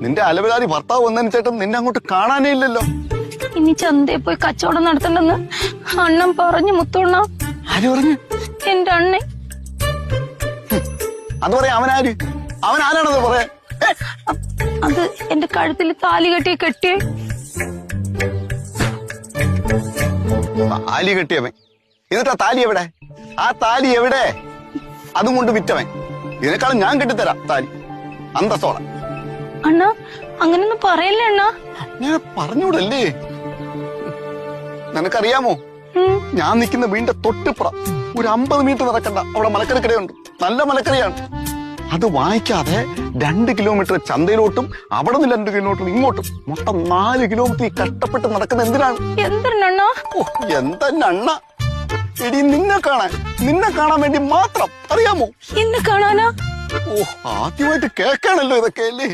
നിന്റെ അലവലാതി ഭർത്താവ് വന്നതിന് ചേട്ടൻ നിന്നെ അങ്ങോട്ട് കാണാനേ ഇല്ലല്ലോ. ഇനി ചന്തയിൽ പോയി കച്ചവടം നടത്തണ്ടെന്ന് അണ്ണൻ പറഞ്ഞു മുത്തോണ്ണ. ആര് പറഞ്ഞു? എന്റെ അണ്ണൻ. അത് പറയാ അവനാര്? അവൻ ആരാണത് പറയാ അത് എന്റെ കഴുത്തിൽ താലി കെട്ടി കെട്ടിയേ. താലി കെട്ടിയവൻ. എന്നിട്ടാ താലി എവിടെ? ആ താലി എവിടെ? അതും കൊണ്ട് വിറ്റവൻ. ഇതിനേക്കാളും ഞാൻ കെട്ടിത്തരാം താലി. അന്തസ്സോടെ. അണ്ണ അങ്ങനൊന്നും പറയല്ലേ അണ്ണ? ഞാൻ പറഞ്ഞൂടല്ലേ? നിനക്കറിയാമോ. ഞാൻ നിൽക്കുന്ന വീടിന്റെ തൊട്ടിപ്പുറ ഒരു അമ്പത് മീറ്റർ നടക്കണ്ട. അവിടെ മലക്കറി കടയുണ്ട് നല്ല മലക്കറിയാണ്. അത് വാങ്ങിക്കാതെ രണ്ട് കിലോമീറ്റർ ചന്തയിലോട്ടും അവിടെ നിന്ന് രണ്ട് കിലോമീറ്റർ ഇങ്ങോട്ടും. മൊത്തം നാല് കിലോമീറ്റർ കഷ്ടപ്പെട്ട് നടക്കുന്ന എന്തിനാണ്? എന്തെണ്ണ ഓ എന്താ അണ്ണ? എടി നിന്നെ കാണാൻ നിന്നെ കാണാൻ വേണ്ടി മാത്രം അറിയാമോ? എന്നെ കാണാനാ? ഓ ആദ്യമായിട്ട് കേൾക്കാണല്ലോ ഇതൊക്കെ അല്ലേ?